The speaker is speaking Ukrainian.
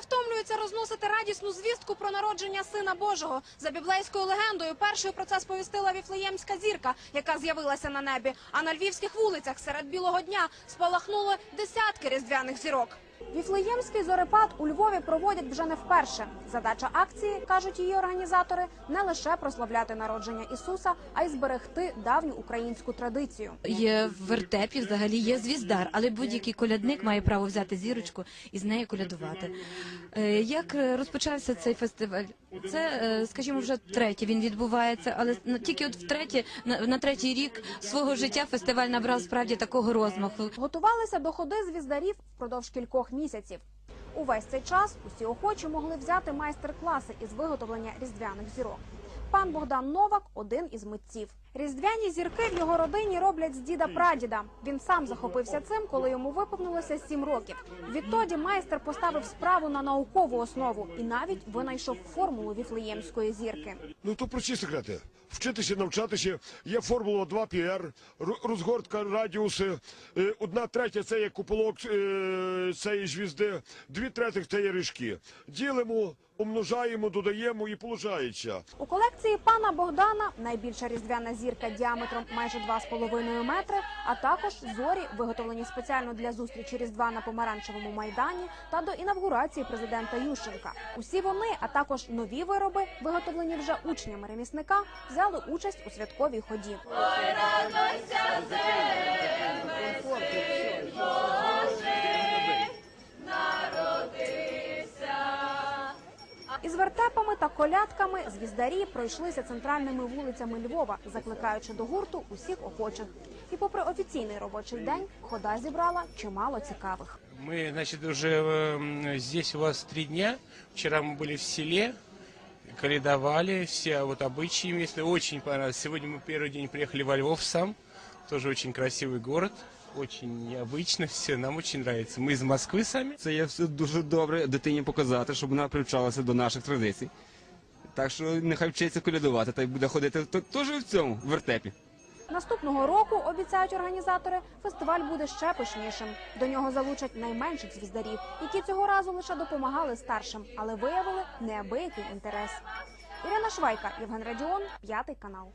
не втомлюються розносити радісну звістку про народження сина Божого. За біблейською легендою, першою про це сповістила віфлеємська зірка, яка з'явилася на небі. А на львівських вулицях серед білого дня спалахнули десятки різдвяних зірок. Віфлеємський зорепад у Львові проводять вже не вперше. Задача акції, кажуть її організатори, не лише прославляти народження Ісуса, а й зберегти давню українську традицію. Є в вертепі, взагалі є звіздар, але будь-який колядник має право взяти зірочку і з нею колядувати. Е, Як розпочався цей фестиваль? Це, е, скажімо, вже третє він відбувається, але на- тільки от втретє, на, на третій рік свого життя фестиваль набрав справді такого розмаху. Готувалися до ходи звіздарів впродовж кількох місяців. Увесь цей час усі охочі могли взяти майстер-класи із виготовлення різдвяних зірок. Пан Богдан Новак один із митців. Різдвяні зірки в його родині роблять з діда прадіда. Він сам захопився цим, коли йому виповнилося сім років. Відтоді майстер поставив справу на наукову основу і навіть винайшов формулу віфлеємської зірки. Ну то прості секрети. Вчитися, навчатися. Є формула 2 пр розгортка, радіуси. Е, Одна третя це є куполок е, цієї звізди, дві третіх це є ріжки. Ділимо, умножаємо, додаємо і получається. У колекції пана Богдана найбільша різдвяна зірка діаметром майже 2,5 метри, а також зорі, виготовлені спеціально для зустрічі Різдва на помаранчевому майдані та до інавгурації президента Ющенка. Усі вони, а також нові вироби, виготовлені вже учнями ремісника, взяли участь у святковій ході. Із вертепами та колядками звіздарі пройшлися центральними вулицями Львова, закликаючи до гурту усіх охочих. І попри офіційний робочий день, хода зібрала чимало цікавих. Мы, значит, уже э, здесь у вас три дня. Вчера мы были в селе, каледовали, все вот обычаи местные. Очень понравилось. Сегодня мы первый день приехали во Львов сам. Тоже очень красивый город. Очень необычно все. Нам очень нравится. Мы из Москвы сами. Це є все дуже добре дитині показати, щоб вона привчалася до наших традицій. Так що нехай вчиться колядувати та й буде ходити то- теж в цьому в вертепі. Наступного року обіцяють організатори, фестиваль буде ще пишнішим. До нього залучать найменших звіздарів, які цього разу лише допомагали старшим, але виявили неабиякий інтерес. Ірина Швайка, Євген Радіон, п'ятий канал.